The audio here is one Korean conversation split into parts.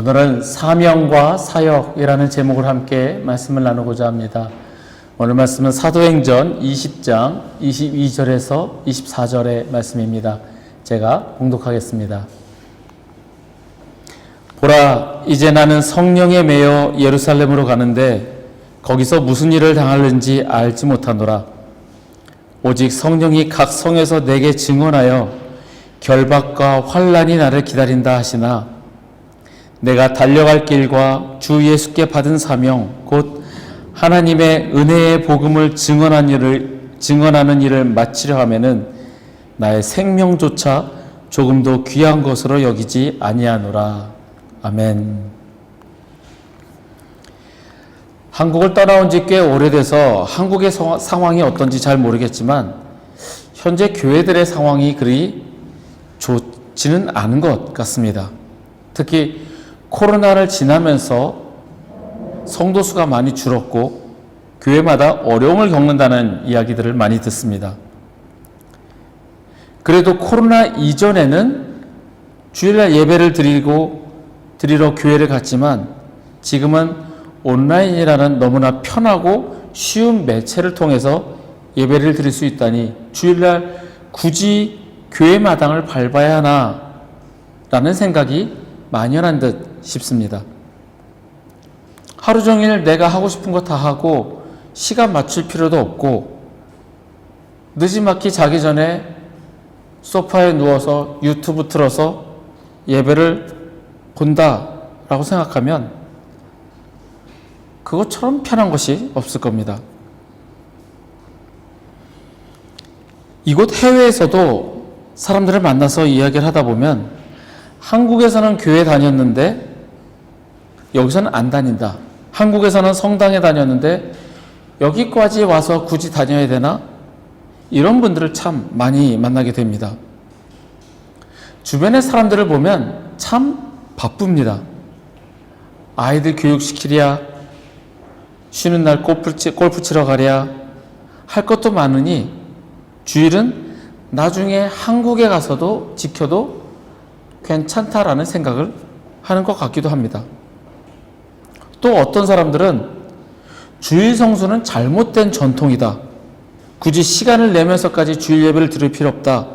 오늘은 사명과 사역이라는 제목을 함께 말씀을 나누고자 합니다. 오늘 말씀은 사도행전 20장 22절에서 24절의 말씀입니다. 제가 봉독하겠습니다. 보라, 이제 나는 성령에 매여 예루살렘으로 가는데 거기서 무슨 일을 당하는지 알지 못하노라. 오직 성령이 각 성에서 내게 증언하여 결박과 환란이 나를 기다린다 하시나 내가 달려갈 길과 주 예수께 받은 사명 곧 하나님의 은혜의 복음을 증언한 일을 증언하는 일을 마치려 하면은 나의 생명조차 조금도 귀한 것으로 여기지 아니하노라. 아멘. 한국을 떠나온 지 꽤 오래돼서 한국의 서- 상황이 어떤지 잘 모르겠지만 현재 교회들의 상황이 그리 좋지는 않은 것 같습니다. 특히 코로나를 지나면서 성도 수가 많이 줄었고 교회마다 어려움을 겪는다는 이야기들을 많이 듣습니다. 그래도 코로나 이전에는 주일날 예배를 드리고 드리러 교회를 갔지만 지금은 온라인이라는 너무나 편하고 쉬운 매체를 통해서 예배를 드릴 수 있다니 주일날 굳이 교회 마당을 밟아야 하나 라는 생각이 만연한 듯 싶습니다. 하루 종일 내가 하고 싶은 거 다 하고 시간 맞출 필요도 없고 늦지막히 자기 전에 소파에 누워서 유튜브 틀어서 예배를 본다라고 생각하면 그것처럼 편한 것이 없을 겁니다. 이곳 해외에서도 사람들을 만나서 이야기를 하다 보면 한국에서는 교회 다녔는데 여기서는 안 다닌다. 한국에서는 성당에 다녔는데 여기까지 와서 굳이 다녀야 되나? 이런 분들을 참 많이 만나게 됩니다. 주변의 사람들을 보면 참 바쁩니다. 아이들 교육시키랴, 쉬는 날 골프, 치, 골프 치러 가랴, 할 것도 많으니 주일은 나중에 한국에 가서도 지켜도 괜찮다라는 생각을 하는 것 같기도 합니다. 또 어떤 사람들은 주일 성수는 잘못된 전통이다. 굳이 시간을 내면서까지 주일 예배를 들을 필요 없다.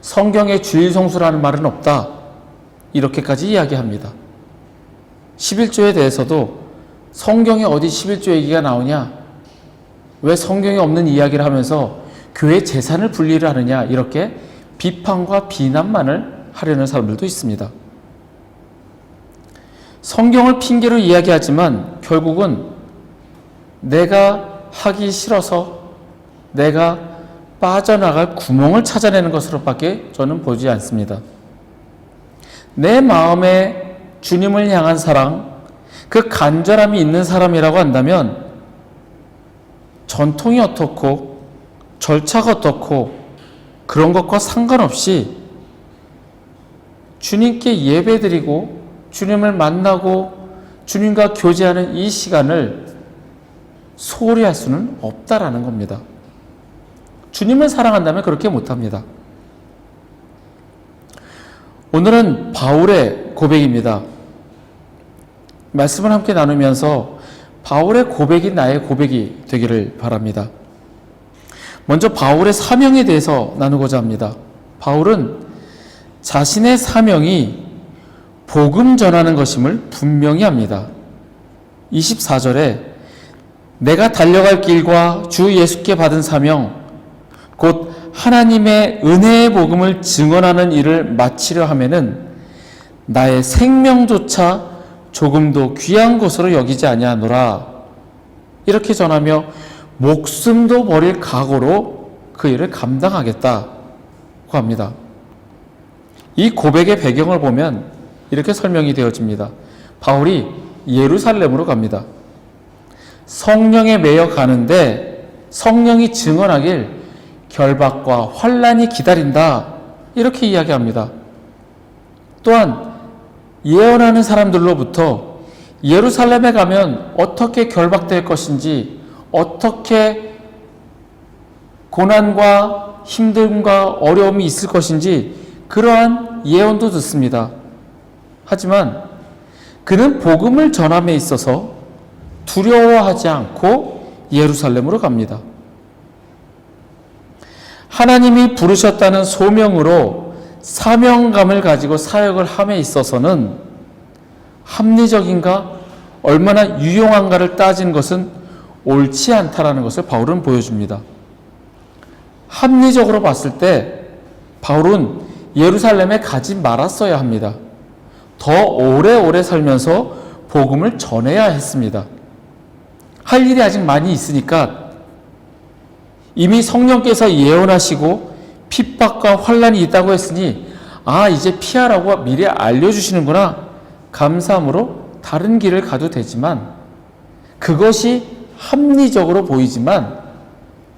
성경에 주일 성수라는 말은 없다. 이렇게까지 이야기합니다. 11조에 대해서도 성경에 어디 11조 얘기가 나오냐? 왜 성경에 없는 이야기를 하면서 교회 재산을 분리를 하느냐? 이렇게 비판과 비난만을 하려는 사람들도 있습니다. 성경을 핑계로 이야기하지만 결국은 내가 하기 싫어서 내가 빠져나갈 구멍을 찾아내는 것으로밖에 저는 보지 않습니다. 내 마음에 주님을 향한 사랑, 그 간절함이 있는 사람이라고 한다면 전통이 어떻고 절차가 어떻고 그런 것과 상관없이 주님께 예배드리고 주님을 만나고 주님과 교제하는 이 시간을 소홀히 할 수는 없다라는 겁니다. 주님을 사랑한다면 그렇게 못합니다. 오늘은 바울의 고백입니다. 말씀을 함께 나누면서 바울의 고백이 나의 고백이 되기를 바랍니다. 먼저 바울의 사명에 대해서 나누고자 합니다. 바울은 자신의 사명이 복음 전하는 것임을 분명히 합니다. 24절에 내가 달려갈 길과 주 예수께 받은 사명, 곧 하나님의 은혜의 복음을 증언하는 일을 마치려 하면은 나의 생명조차 조금도 귀한 것으로 여기지 아니하노라. 이렇게 전하며 목숨도 버릴 각오로 그 일을 감당하겠다고 합니다. 이 고백의 배경을 보면 이렇게 설명이 되어집니다. 바울이 예루살렘으로 갑니다. 성령에 매여 가는데 성령이 증언하길 결박과 환란이 기다린다. 이렇게 이야기합니다. 또한 예언하는 사람들로부터 예루살렘에 가면 어떻게 결박될 것인지, 어떻게 고난과 힘듦과 어려움이 있을 것인지 그러한 예언도 듣습니다. 하지만 그는 복음을 전함에 있어서 두려워하지 않고 예루살렘으로 갑니다. 하나님이 부르셨다는 소명으로 사명감을 가지고 사역을 함에 있어서는 합리적인가 얼마나 유용한가를 따진 것은 옳지 않다라는 것을 바울은 보여줍니다. 합리적으로 봤을 때 바울은 예루살렘에 가지 말았어야 합니다. 더 오래오래 살면서 복음을 전해야 했습니다. 할 일이 아직 많이 있으니까 이미 성령께서 예언하시고 핍박과 환란이 있다고 했으니 아 이제 피하라고 미리 알려주시는구나 감사함으로 다른 길을 가도 되지만 그것이 합리적으로 보이지만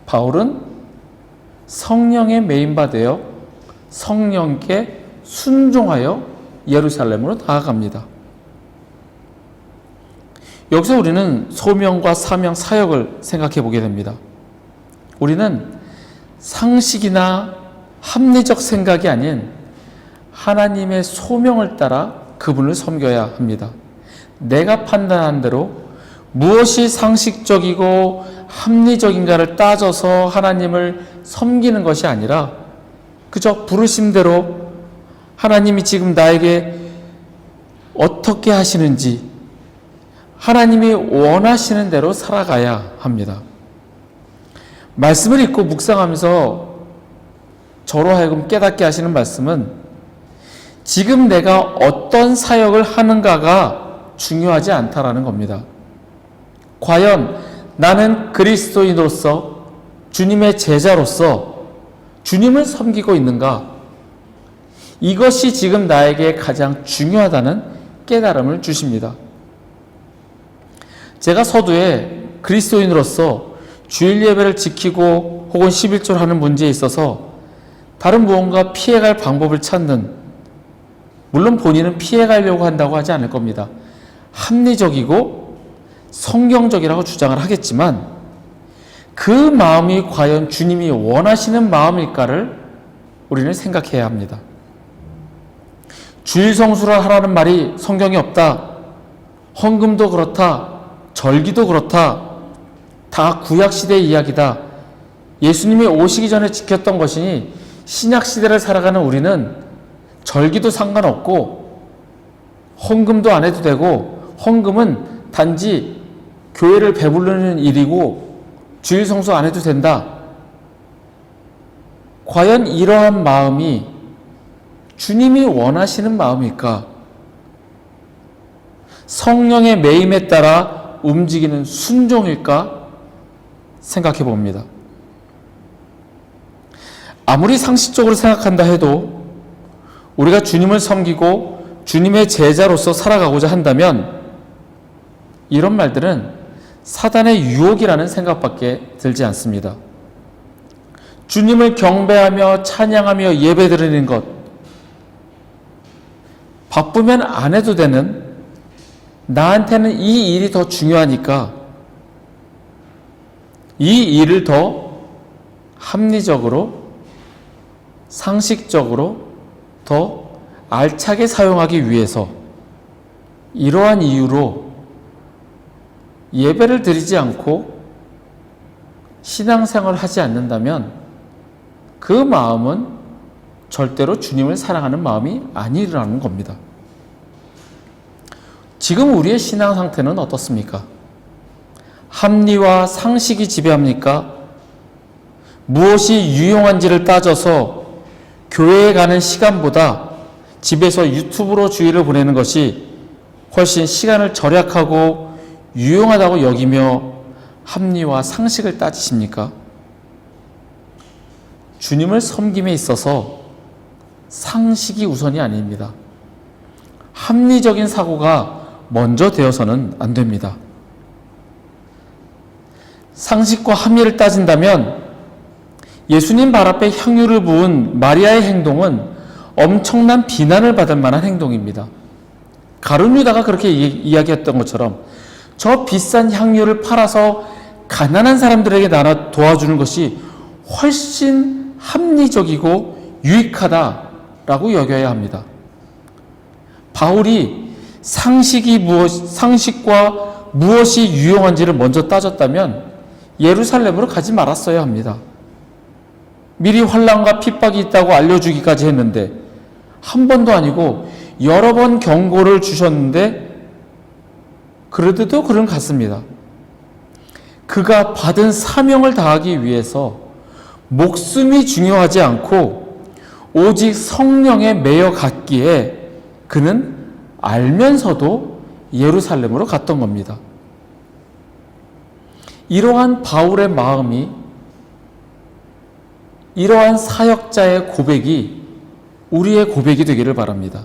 바울은 성령의 메인바되어 성령께 순종하여 예루살렘으로 나아갑니다. 여기서 우리는 소명과 사명, 사역을 생각해 보게 됩니다. 우리는 상식이나 합리적 생각이 아닌 하나님의 소명을 따라 그분을 섬겨야 합니다. 내가 판단한 대로 무엇이 상식적이고 합리적인가를 따져서 하나님을 섬기는 것이 아니라 그저 부르심대로 하나님이 지금 나에게 어떻게 하시는지 하나님이 원하시는 대로 살아가야 합니다. 말씀을 읽고 묵상하면서 저로 하여금 깨닫게 하시는 말씀은 지금 내가 어떤 사역을 하는가가 중요하지 않다라는 겁니다. 과연 나는 그리스도인으로서 주님의 제자로서 주님을 섬기고 있는가? 이것이 지금 나에게 가장 중요하다는 깨달음을 주십니다. 제가 서두에 그리스도인으로서 주일 예배를 지키고 혹은 11절 하는 문제에 있어서 다른 무언가 피해갈 방법을 찾는 물론 본인은 피해가려고 한다고 하지 않을 겁니다. 합리적이고 성경적이라고 주장을 하겠지만 그 마음이 과연 주님이 원하시는 마음일까를 우리는 생각해야 합니다. 주일 성수를 하라는 말이 성경에 없다. 헌금도 그렇다. 절기도 그렇다. 다 구약 시대의 이야기다. 예수님이 오시기 전에 지켰던 것이니 신약 시대를 살아가는 우리는 절기도 상관없고 헌금도 안 해도 되고 헌금은 단지 교회를 배부르는 일이고 주일 성수 안 해도 된다. 과연 이러한 마음이 주님이 원하시는 마음일까? 성령의 매임에 따라 움직이는 순종일까? 생각해 봅니다. 아무리 상식적으로 생각한다 해도 우리가 주님을 섬기고 주님의 제자로서 살아가고자 한다면 이런 말들은 사단의 유혹이라는 생각밖에 들지 않습니다. 주님을 경배하며 찬양하며 예배드리는 것, 바쁘면 안 해도 되는 나한테는 이 일이 더 중요하니까 이 일을 더 합리적으로 상식적으로 더 알차게 사용하기 위해서 이러한 이유로 예배를 드리지 않고 신앙생활을 하지 않는다면 그 마음은 절대로 주님을 사랑하는 마음이 아니라는 겁니다. 지금 우리의 신앙 상태는 어떻습니까? 합리와 상식이 지배합니까? 무엇이 유용한지를 따져서 교회에 가는 시간보다 집에서 유튜브로 주의를 보내는 것이 훨씬 시간을 절약하고 유용하다고 여기며 합리와 상식을 따지십니까? 주님을 섬김에 있어서 상식이 우선이 아닙니다. 합리적인 사고가 먼저 되어서는 안 됩니다. 상식과 합리를 따진다면 예수님 발 앞에 향유를 부은 마리아의 행동은 엄청난 비난을 받을 만한 행동입니다. 가룟 유다가 그렇게 이야기했던 것처럼 저 비싼 향유를 팔아서 가난한 사람들에게 나눠 도와주는 것이 훨씬 합리적이고 유익하다라고 여겨야 합니다. 바울이 상식이 무엇, 상식과 무엇이 유용한지를 먼저 따졌다면 예루살렘으로 가지 말았어야 합니다. 미리 환란과 핍박이 있다고 알려주기까지 했는데 한 번도 아니고 여러 번 경고를 주셨는데 그래도 그런 같습니다. 그가 받은 사명을 다하기 위해서 목숨이 중요하지 않고 오직 성령에 매여 갔기에 그는 알면서도 예루살렘으로 갔던 겁니다. 이러한 바울의 마음이 이러한 사역자의 고백이 우리의 고백이 되기를 바랍니다.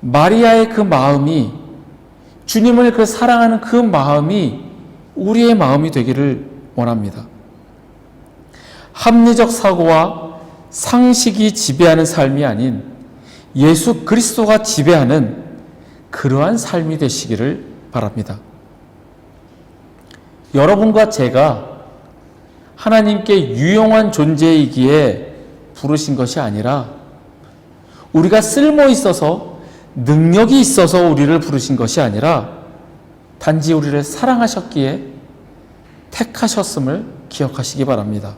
마리아의 그 마음이 주님을 그 사랑하는 그 마음이 우리의 마음이 되기를 원합니다. 합리적 사고와 상식이 지배하는 삶이 아닌 예수 그리스도가 지배하는 그러한 삶이 되시기를 바랍니다. 여러분과 제가 하나님께 유용한 존재이기에 부르신 것이 아니라 우리가 쓸모 있어서 능력이 있어서 우리를 부르신 것이 아니라 단지 우리를 사랑하셨기에 택하셨음을 기억하시기 바랍니다.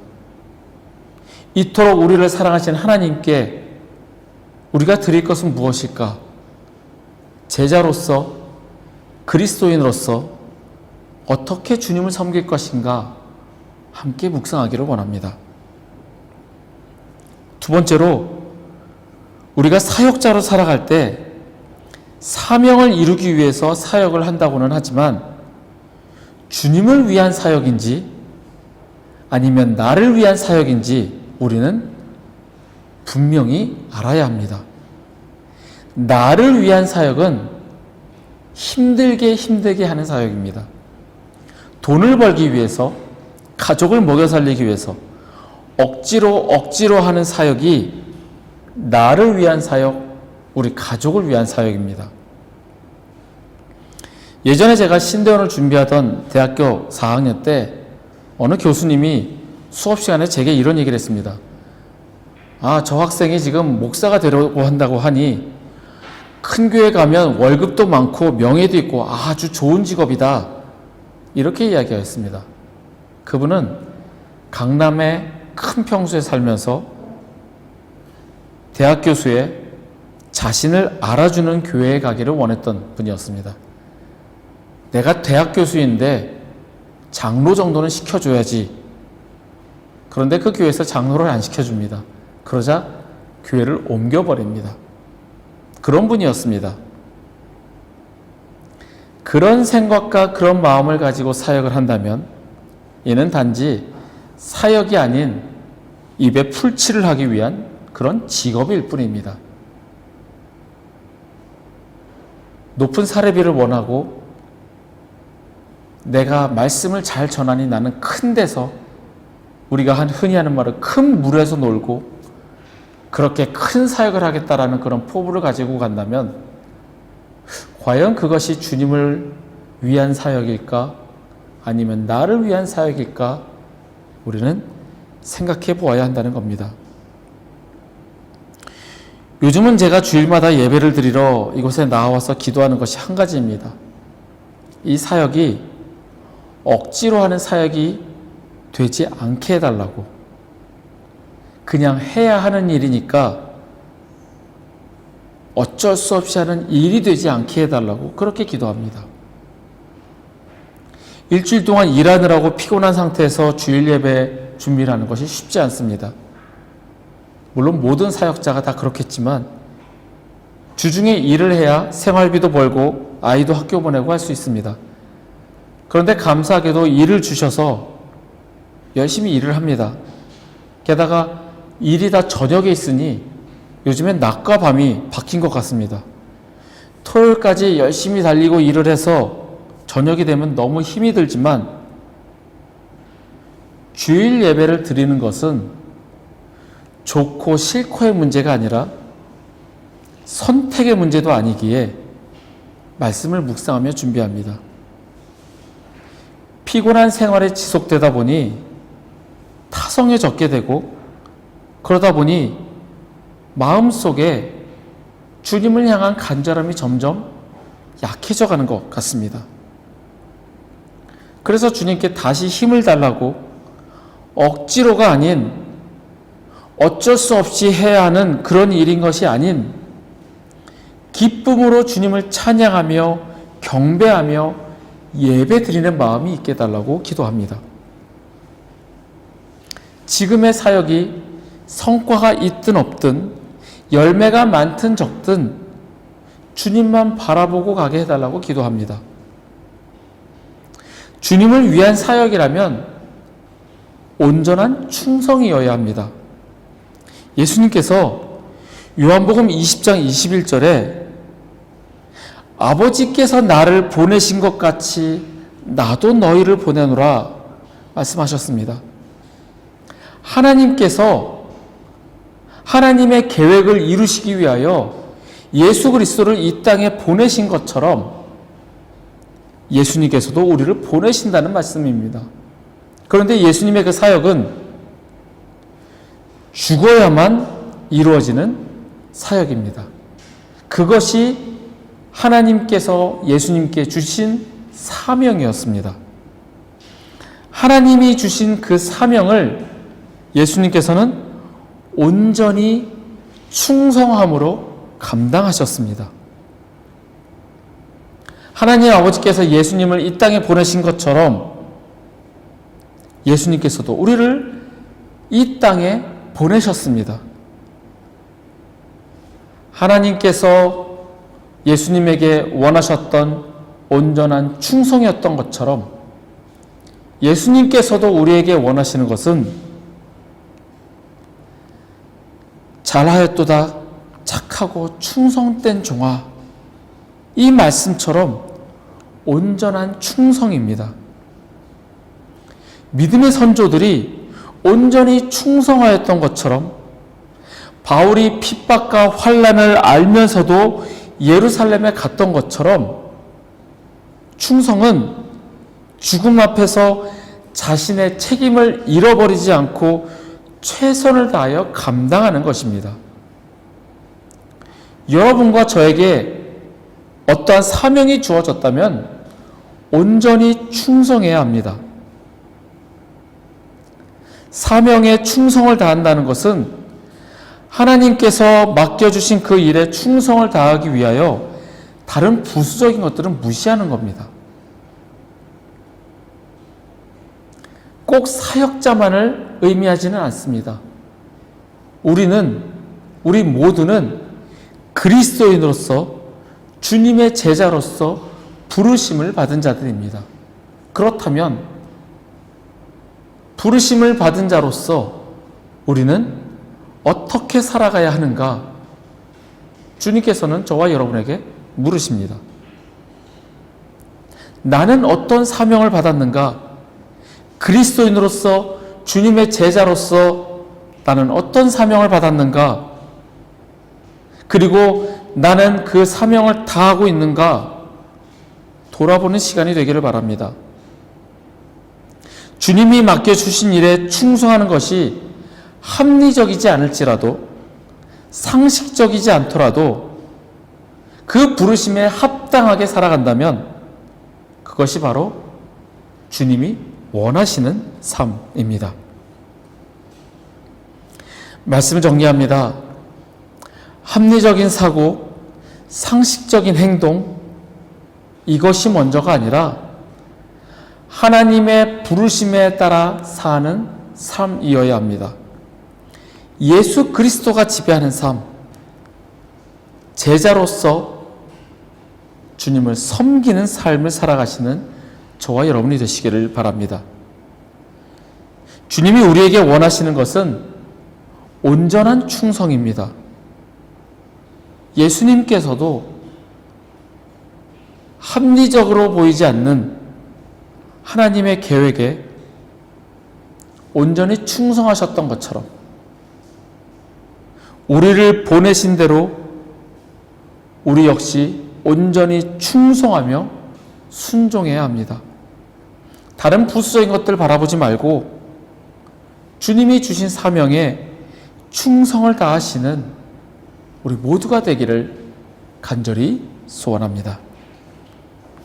이토록 우리를 사랑하신 하나님께 우리가 드릴 것은 무엇일까? 제자로서 그리스도인으로서 어떻게 주님을 섬길 것인가 함께 묵상하기를 원합니다. 두 번째로 우리가 사역자로 살아갈 때 사명을 이루기 위해서 사역을 한다고는 하지만 주님을 위한 사역인지 아니면 나를 위한 사역인지 우리는 분명히 알아야 합니다. 나를 위한 사역은 힘들게 힘들게 하는 사역입니다. 돈을 벌기 위해서, 가족을 먹여 살리기 위해서, 억지로 억지로 하는 사역이 나를 위한 사역, 우리 가족을 위한 사역입니다. 예전에 제가 신대원을 준비하던 대학교 4학년 때 어느 교수님이 수업 시간에 제게 이런 얘기를 했습니다. 아, 저 학생이 지금 목사가 되려고 한다고 하니 큰 교회 가면 월급도 많고 명예도 있고 아주 좋은 직업이다. 이렇게 이야기하였습니다. 그분은 강남의 큰 평수에 살면서 대학 교수에 자신을 알아주는 교회에 가기를 원했던 분이었습니다. 내가 대학 교수인데 장로 정도는 시켜줘야지. 그런데 그 교회에서 장로를 안 시켜줍니다. 그러자 교회를 옮겨버립니다. 그런 분이었습니다. 그런 생각과 그런 마음을 가지고 사역을 한다면 이는 단지 사역이 아닌 입에 풀칠을 하기 위한 그런 직업일 뿐입니다. 높은 사례비를 원하고 내가 말씀을 잘 전하니 나는 큰 데서 우리가 한 흔히 하는 말은 큰 물에서 놀고 그렇게 큰 사역을 하겠다라는 그런 포부를 가지고 간다면 과연 그것이 주님을 위한 사역일까 아니면 나를 위한 사역일까 우리는 생각해 보아야 한다는 겁니다. 요즘은 제가 주일마다 예배를 드리러 이곳에 나와서 기도하는 것이 한 가지입니다. 이 사역이 억지로 하는 사역이 되지 않게 해달라고. 그냥 해야 하는 일이니까 어쩔 수 없이 하는 일이 되지 않게 해달라고 그렇게 기도합니다. 일주일 동안 일하느라고 피곤한 상태에서 주일 예배 준비를 하는 것이 쉽지 않습니다. 물론 모든 사역자가 다 그렇겠지만 주중에 일을 해야 생활비도 벌고 아이도 학교 보내고 할 수 있습니다. 그런데 감사하게도 일을 주셔서 열심히 일을 합니다. 게다가 일이 다 저녁에 있으니 요즘엔 낮과 밤이 바뀐 것 같습니다. 토요일까지 열심히 달리고 일을 해서 저녁이 되면 너무 힘이 들지만 주일 예배를 드리는 것은 좋고 싫고의 문제가 아니라 선택의 문제도 아니기에 말씀을 묵상하며 준비합니다. 피곤한 생활이 지속되다 보니 타성에 젖게 되고 그러다 보니 마음속에 주님을 향한 간절함이 점점 약해져 가는 것 같습니다. 그래서 주님께 다시 힘을 달라고 억지로가 아닌 어쩔 수 없이 해야 하는 그런 일인 것이 아닌 기쁨으로 주님을 찬양하며 경배하며 예배 드리는 마음이 있게 해달라고 기도합니다. 지금의 사역이 성과가 있든 없든 열매가 많든 적든 주님만 바라보고 가게 해달라고 기도합니다. 주님을 위한 사역이라면 온전한 충성이어야 합니다. 예수님께서 요한복음 20장 21절에 아버지께서 나를 보내신 것 같이 나도 너희를 보내노라 말씀하셨습니다. 하나님께서 하나님의 계획을 이루시기 위하여 예수 그리스도를 이 땅에 보내신 것처럼 예수님께서도 우리를 보내신다는 말씀입니다. 그런데 예수님의 그 사역은 죽어야만 이루어지는 사역입니다. 그것이 하나님께서 예수님께 주신 사명이었습니다. 하나님이 주신 그 사명을 예수님께서는 온전히 충성함으로 감당하셨습니다. 하나님 아버지께서 예수님을 이 땅에 보내신 것처럼 예수님께서도 우리를 이 땅에 보내셨습니다. 하나님께서 예수님에게 원하셨던 온전한 충성이었던 것처럼 예수님께서도 우리에게 원하시는 것은 잘하였도다 착하고 충성된 종아 이 말씀처럼 온전한 충성입니다. 믿음의 선조들이 온전히 충성하였던 것처럼 바울이 핍박과 환란을 알면서도 예루살렘에 갔던 것처럼 충성은 죽음 앞에서 자신의 책임을 잃어버리지 않고 최선을 다하여 감당하는 것입니다. 여러분과 저에게 어떠한 사명이 주어졌다면 온전히 충성해야 합니다. 사명에 충성을 다한다는 것은 하나님께서 맡겨주신 그 일에 충성을 다하기 위하여 다른 부수적인 것들은 무시하는 겁니다. 꼭 사역자만을 의미하지는 않습니다. 우리는, 우리 모두는 그리스도인으로서 주님의 제자로서 부르심을 받은 자들입니다. 그렇다면 부르심을 받은 자로서 우리는 어떻게 살아가야 하는가? 주님께서는 저와 여러분에게 물으십니다. 나는 어떤 사명을 받았는가? 그리스도인으로서 주님의 제자로서 나는 어떤 사명을 받았는가? 그리고 나는 그 사명을 다하고 있는가? 돌아보는 시간이 되기를 바랍니다. 주님이 맡겨주신 일에 충성하는 것이 합리적이지 않을지라도 상식적이지 않더라도 그 부르심에 합당하게 살아간다면 그것이 바로 주님이 원하시는 삶입니다. 말씀을 정리합니다. 합리적인 사고, 상식적인 행동, 이것이 먼저가 아니라 하나님의 부르심에 따라 사는 삶이어야 합니다. 예수 그리스도가 지배하는 삶, 제자로서 주님을 섬기는 삶을 살아가시는 저와 여러분이 되시기를 바랍니다. 주님이 우리에게 원하시는 것은 온전한 충성입니다. 예수님께서도 합리적으로 보이지 않는 하나님의 계획에 온전히 충성하셨던 것처럼 우리를 보내신 대로 우리 역시 온전히 충성하며 순종해야 합니다. 다른 부수적인 것들 바라보지 말고 주님이 주신 사명에 충성을 다하시는 우리 모두가 되기를 간절히 소원합니다.